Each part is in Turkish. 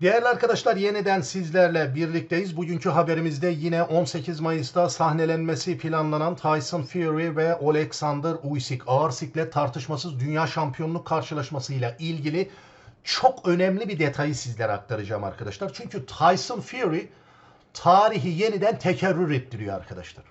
Değerli arkadaşlar yeniden sizlerle birlikteyiz. Bugünkü haberimizde yine 18 Mayıs'ta sahnelenmesi planlanan Tyson Fury ve Alexander Usyk ağır siklet tartışmasız dünya şampiyonluk karşılaşmasıyla ilgili çok önemli bir detayı sizlere aktaracağım arkadaşlar. Çünkü Tyson Fury tarihi yeniden tekerrür ettiriyor arkadaşlar.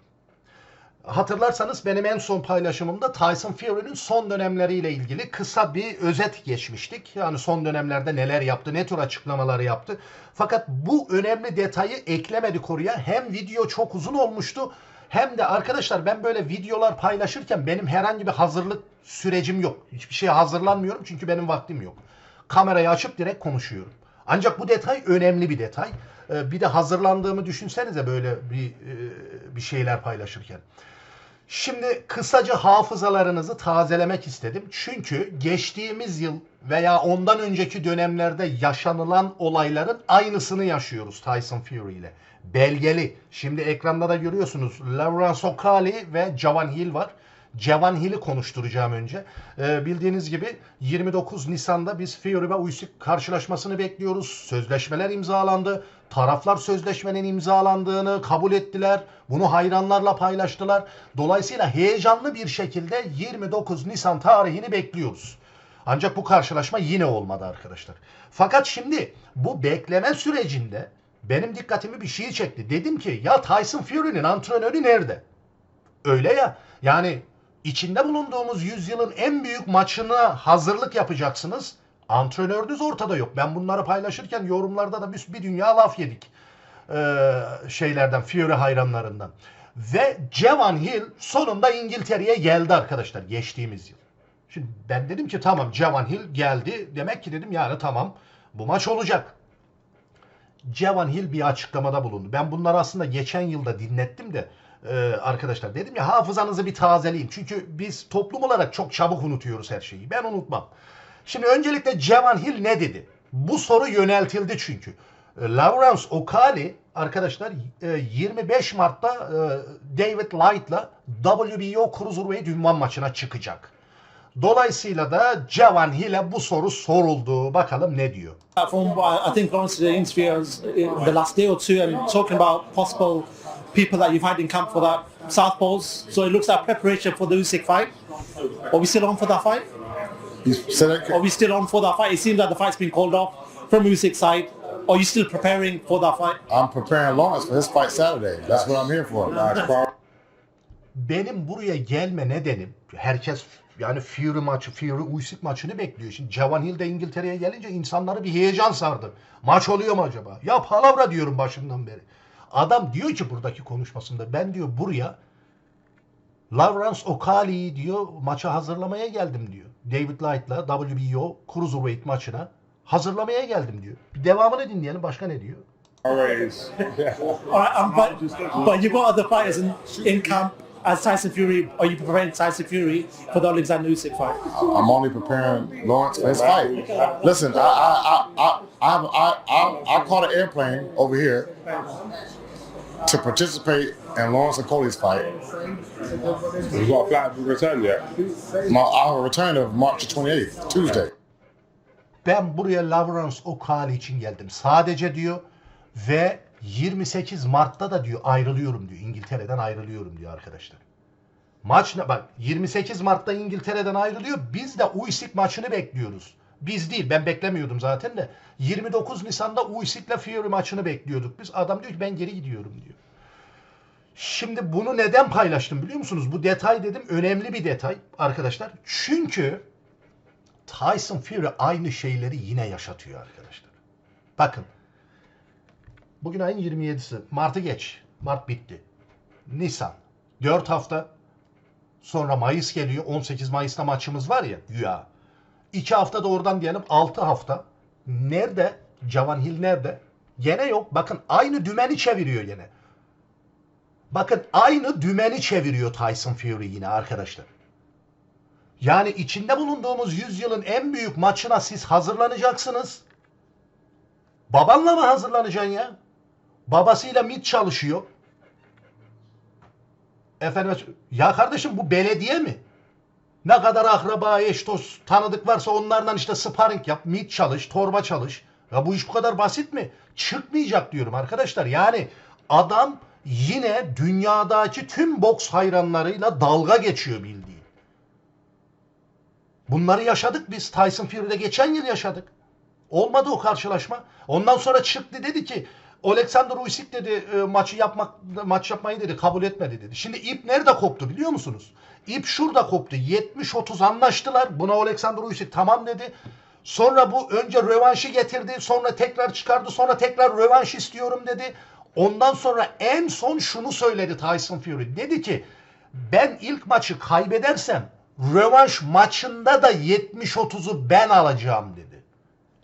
Hatırlarsanız benim en son paylaşımımda Tyson Fury'nin son dönemleriyle ilgili kısa bir özet geçmiştik. Yani son dönemlerde neler yaptı, ne tür açıklamaları yaptı. Fakat bu önemli detayı eklemedik oraya. Hem video çok uzun olmuştu hem de arkadaşlar ben böyle videolar paylaşırken benim herhangi bir hazırlık sürecim yok. Hiçbir şeye hazırlanmıyorum çünkü benim vaktim yok. Kamerayı açıp direkt konuşuyorum. Ancak bu detay önemli bir detay. Ee, Bir de hazırlandığımı düşünsenize böyle bir e, bir şeyler paylaşırken. Şimdi kısaca hafızalarınızı tazelemek istedim. Çünkü geçtiğimiz yıl veya ondan önceki dönemlerde yaşanılan olayların aynısını yaşıyoruz Tyson Fury ile. Belgeli. Şimdi ekranda da görüyorsunuz. Lawrence O'Kali ve Javan Hill var. Javan Hill'i konuşturacağım önce. Ee, bildiğiniz gibi 29 Nisan'da biz Fury ve Usyk karşılaşmasını bekliyoruz. Sözleşmeler imzalandı. Taraflar sözleşmenin imzalandığını kabul ettiler. Bunu hayranlarla paylaştılar. Dolayısıyla heyecanlı bir şekilde 29 Nisan tarihini bekliyoruz. Ancak bu karşılaşma yine olmadı arkadaşlar. Fakat şimdi bu bekleme sürecinde benim dikkatimi bir şey çekti. Dedim ki ya Tyson Fury'nin antrenörü nerede? Öyle ya. Yani içinde bulunduğumuz yüzyılın en büyük maçına hazırlık yapacaksınız. Antrenörünüz ortada yok. Ben bunları paylaşırken yorumlarda da bir, bir dünya laf yedik. Ee, şeylerden, Fury hayranlarından. Ve Cevan Hill sonunda İngiltere'ye geldi arkadaşlar geçtiğimiz yıl. Şimdi ben dedim ki tamam Cevan Hill geldi. Demek ki dedim yani tamam bu maç olacak. Cevan Hill bir açıklamada bulundu. Ben bunları aslında geçen yılda dinlettim de e, arkadaşlar dedim ya hafızanızı bir tazeleyin. Çünkü biz toplum olarak çok çabuk unutuyoruz her şeyi. Ben unutmam. Şimdi öncelikle Cevan Hill ne dedi? Bu soru yöneltildi çünkü. E, Lawrence O'Kali arkadaşlar e, 25 Mart'ta e, David Light'la WBO Cruiserweight ünvan maçına çıkacak. Dolayısıyla da Cevan Hill'e bu soru soruldu. Bakalım ne diyor? I think to the interviews in the last day or two and talking about possible people that you've had in camp for that Southpaws. So it looks like preparation for the Usyk fight. Are we still on for that fight? You said that. Are we still on for that fight? It seems like the fight's been called off from Usyk's side. Are you still preparing for that fight? I'm preparing Lawrence for his fight Saturday. That's what I'm here for. Benim buraya gelme nedenim herkes yani Fury maçı, Fury Usyk maçını bekliyor. Şimdi Cevan Hill de İngiltere'ye gelince insanları bir heyecan sardı. Maç oluyor mu acaba? Ya palavra diyorum başından beri. Adam diyor ki buradaki konuşmasında ben diyor buraya Lawrence O'Kali'yi diyor maça hazırlamaya geldim diyor. David Light'la WBO Cruiserweight maçına hazırlamaya geldim diyor. Bir devamını dinleyelim başka ne diyor? Always. All right, um, but, but you've got other fighters in, in camp as Tyson Fury. Are you preparing Tyson Fury for the Alexander Usyk fight? I'm only preparing Lawrence for his fight. Listen, I I I I I I, I caught an airplane over here to participate in Lawrence and Cody's fight. We've got a flight to return yet. My our return of March the 28th, Tuesday. Ben buraya Lawrence O'Kali için geldim. Sadece diyor ve 28 Mart'ta da diyor ayrılıyorum diyor. İngiltere'den ayrılıyorum diyor arkadaşlar. Maç ne bak 28 Mart'ta İngiltere'den ayrılıyor. Biz de Usyk maçını bekliyoruz. Biz değil ben beklemiyordum zaten de. 29 Nisan'da Usyk'le Fury maçını bekliyorduk. Biz adam diyor ki ben geri gidiyorum diyor. Şimdi bunu neden paylaştım biliyor musunuz? Bu detay dedim önemli bir detay arkadaşlar. Çünkü Tyson Fury aynı şeyleri yine yaşatıyor arkadaşlar. Bakın. Bugün ayın 27'si. Mart'ı geç. Mart bitti. Nisan. 4 hafta sonra Mayıs geliyor. 18 Mayıs'ta maçımız var ya güya. 2 hafta da oradan diyelim 6 hafta. Nerede? Cavan Hill nerede? Gene yok. Bakın aynı dümeni çeviriyor gene. Bakın aynı dümeni çeviriyor Tyson Fury yine arkadaşlar. Yani içinde bulunduğumuz yüzyılın en büyük maçına siz hazırlanacaksınız. Babanla mı hazırlanacaksın ya? Babasıyla MIT çalışıyor. Efendim ya kardeşim bu belediye mi? Ne kadar akraba, eş, dost, tanıdık varsa onlardan işte sparring yap, MIT çalış, torba çalış. Ya bu iş bu kadar basit mi? Çıkmayacak diyorum arkadaşlar. Yani adam yine dünyadaki tüm boks hayranlarıyla dalga geçiyor bildiğin. Bunları yaşadık biz. Tyson Fury'de geçen yıl yaşadık. Olmadı o karşılaşma. Ondan sonra çıktı dedi ki Alexander Usyk dedi e, maçı yapmak maç yapmayı dedi kabul etmedi dedi. Şimdi ip nerede koptu biliyor musunuz? İp şurada koptu. 70-30 anlaştılar. Buna Alexander Usyk tamam dedi. Sonra bu önce rövanşı getirdi. Sonra tekrar çıkardı. Sonra tekrar rövanş istiyorum dedi. Ondan sonra en son şunu söyledi Tyson Fury. Dedi ki ben ilk maçı kaybedersem rövanş maçında da 70-30'u ben alacağım dedi.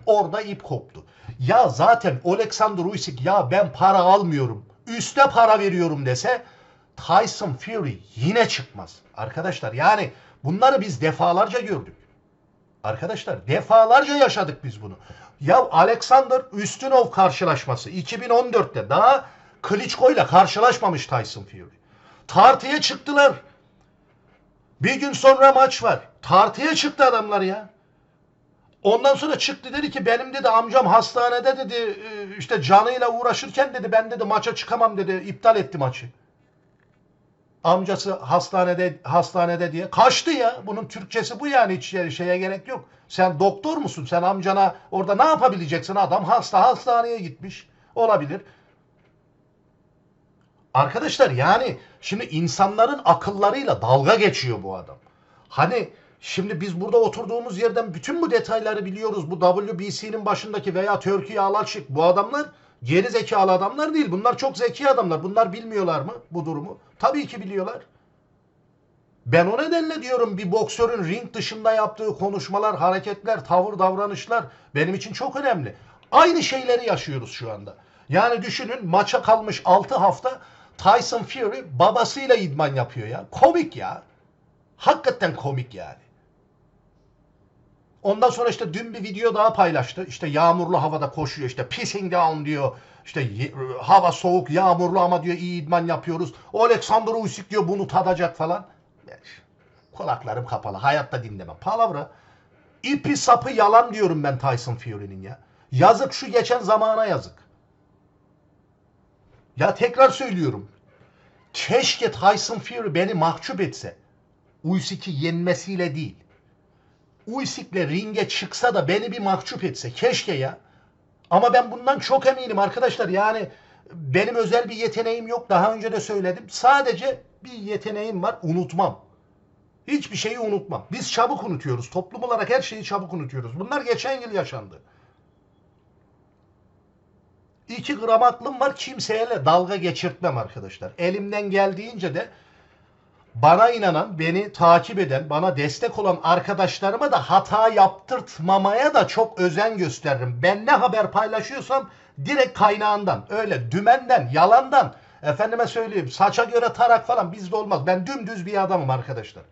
Orada ip koptu. Ya zaten Alexander Usyk ya ben para almıyorum. Üste para veriyorum dese Tyson Fury yine çıkmaz. Arkadaşlar yani bunları biz defalarca gördük. Arkadaşlar defalarca yaşadık biz bunu. Ya Alexander Üstünov karşılaşması 2014'te daha Klitschko ile karşılaşmamış Tyson Fury. Tartıya çıktılar. Bir gün sonra maç var. Tartıya çıktı adamlar ya. Ondan sonra çıktı dedi ki benim dedi amcam hastanede dedi e, işte canıyla uğraşırken dedi ben dedi maça çıkamam dedi iptal etti maçı. Amcası hastanede hastanede diye kaçtı ya. Bunun Türkçesi bu yani hiç yani şeye gerek yok. Sen doktor musun? Sen amcana orada ne yapabileceksin? Adam hasta hastaneye gitmiş. Olabilir. Arkadaşlar yani şimdi insanların akıllarıyla dalga geçiyor bu adam. Hani şimdi biz burada oturduğumuz yerden bütün bu detayları biliyoruz. Bu WBC'nin başındaki veya Türkiye Alaçık bu adamlar geri zekalı adamlar değil. Bunlar çok zeki adamlar. Bunlar bilmiyorlar mı bu durumu? Tabii ki biliyorlar. Ben o nedenle diyorum bir boksörün ring dışında yaptığı konuşmalar, hareketler, tavır, davranışlar benim için çok önemli. Aynı şeyleri yaşıyoruz şu anda. Yani düşünün maça kalmış 6 hafta Tyson Fury babasıyla idman yapıyor ya. Komik ya. Hakikaten komik yani. Ondan sonra işte dün bir video daha paylaştı. İşte yağmurlu havada koşuyor. İşte pissing down diyor. İşte hava soğuk, yağmurlu ama diyor iyi idman yapıyoruz. Alexander Usyk diyor bunu tadacak falan. Kulaklarım kapalı. Hayatta dinlemem. Palavra. İpi sapı yalan diyorum ben Tyson Fury'nin ya. Yazık şu geçen zamana yazık. Ya tekrar söylüyorum. Keşke Tyson Fury beni mahcup etse. Usyk'i yenmesiyle değil. Usyk'le ringe çıksa da beni bir mahcup etse. Keşke ya. Ama ben bundan çok eminim arkadaşlar. Yani benim özel bir yeteneğim yok. Daha önce de söyledim. Sadece bir yeteneğim var. Unutmam. Hiçbir şeyi unutmam. Biz çabuk unutuyoruz. Toplum olarak her şeyi çabuk unutuyoruz. Bunlar geçen yıl yaşandı. 2 gram aklım var kimseyle dalga geçirtmem arkadaşlar. Elimden geldiğince de bana inanan, beni takip eden, bana destek olan arkadaşlarıma da hata yaptırtmamaya da çok özen gösteririm. Ben ne haber paylaşıyorsam direkt kaynağından, öyle dümenden, yalandan, efendime söyleyeyim saça göre tarak falan bizde olmaz. Ben dümdüz bir adamım arkadaşlar.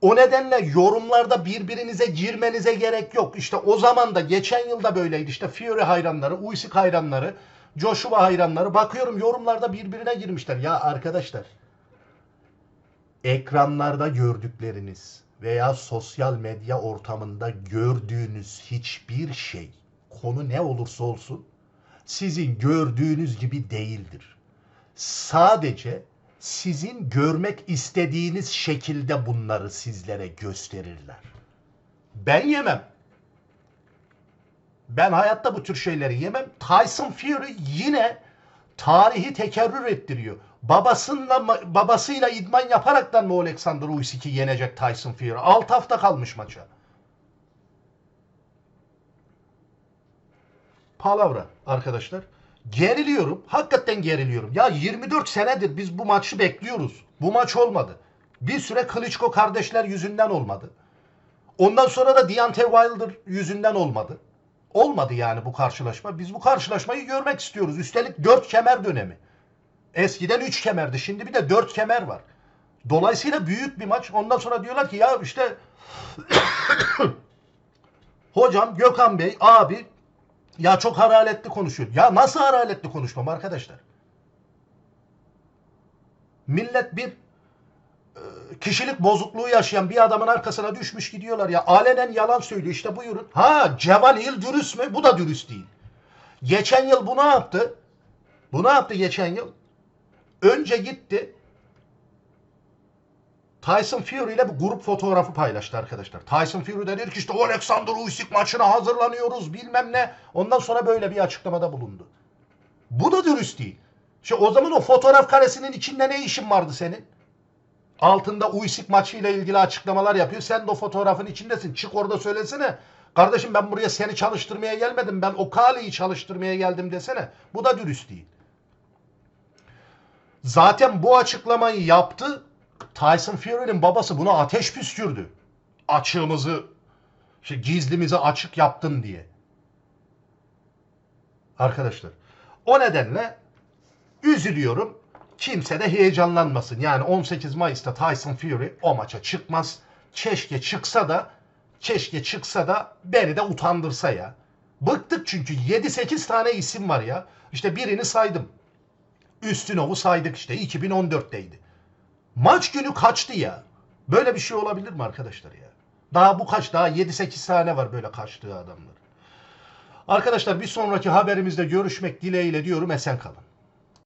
O nedenle yorumlarda birbirinize girmenize gerek yok. İşte o zaman da geçen yılda böyleydi. İşte Fury hayranları, Usyk hayranları, Joshua hayranları bakıyorum yorumlarda birbirine girmişler. Ya arkadaşlar ekranlarda gördükleriniz veya sosyal medya ortamında gördüğünüz hiçbir şey konu ne olursa olsun sizin gördüğünüz gibi değildir. Sadece sizin görmek istediğiniz şekilde bunları sizlere gösterirler. Ben yemem. Ben hayatta bu tür şeyleri yemem. Tyson Fury yine tarihi tekerrür ettiriyor. Babasıyla babasıyla idman yaparaktan mı Alexander Usyk'i yenecek Tyson Fury? 6 hafta kalmış maça. Palavra arkadaşlar. Geriliyorum. Hakikaten geriliyorum. Ya 24 senedir biz bu maçı bekliyoruz. Bu maç olmadı. Bir süre Klitschko kardeşler yüzünden olmadı. Ondan sonra da Deontay Wilder yüzünden olmadı. Olmadı yani bu karşılaşma. Biz bu karşılaşmayı görmek istiyoruz. Üstelik 4 kemer dönemi. Eskiden 3 kemerdi. Şimdi bir de 4 kemer var. Dolayısıyla büyük bir maç. Ondan sonra diyorlar ki ya işte hocam Gökhan Bey abi ya çok hararetli konuşuyor. Ya nasıl hararetli konuşmam arkadaşlar? Millet bir kişilik bozukluğu yaşayan bir adamın arkasına düşmüş gidiyorlar ya. Alenen yalan söylüyor işte buyurun. Ha Cevan Hill dürüst mü? Bu da dürüst değil. Geçen yıl bu ne yaptı? Bu ne yaptı geçen yıl? Önce gitti. Tyson Fury ile bir grup fotoğrafı paylaştı arkadaşlar. Tyson Fury de dedi ki işte Alexander Usyk maçına hazırlanıyoruz bilmem ne. Ondan sonra böyle bir açıklamada bulundu. Bu da dürüst değil. İşte o zaman o fotoğraf karesinin içinde ne işin vardı senin? Altında Usyk maçıyla ilgili açıklamalar yapıyor. Sen de o fotoğrafın içindesin. Çık orada söylesene. Kardeşim ben buraya seni çalıştırmaya gelmedim. Ben o Kale'yi çalıştırmaya geldim desene. Bu da dürüst değil. Zaten bu açıklamayı yaptı. Tyson Fury'nin babası buna ateş püskürdü. Açığımızı, işte gizlimizi açık yaptın diye. Arkadaşlar. O nedenle üzülüyorum. Kimse de heyecanlanmasın. Yani 18 Mayıs'ta Tyson Fury o maça çıkmaz. Keşke çıksa da keşke çıksa da beni de utandırsa ya. Bıktık çünkü 7-8 tane isim var ya. İşte birini saydım. Üstünov'u saydık işte 2014'teydi. Maç günü kaçtı ya. Böyle bir şey olabilir mi arkadaşlar ya? Daha bu kaç? Daha 7-8 tane var böyle kaçtığı adamlar. Arkadaşlar bir sonraki haberimizde görüşmek dileğiyle diyorum esen kalın.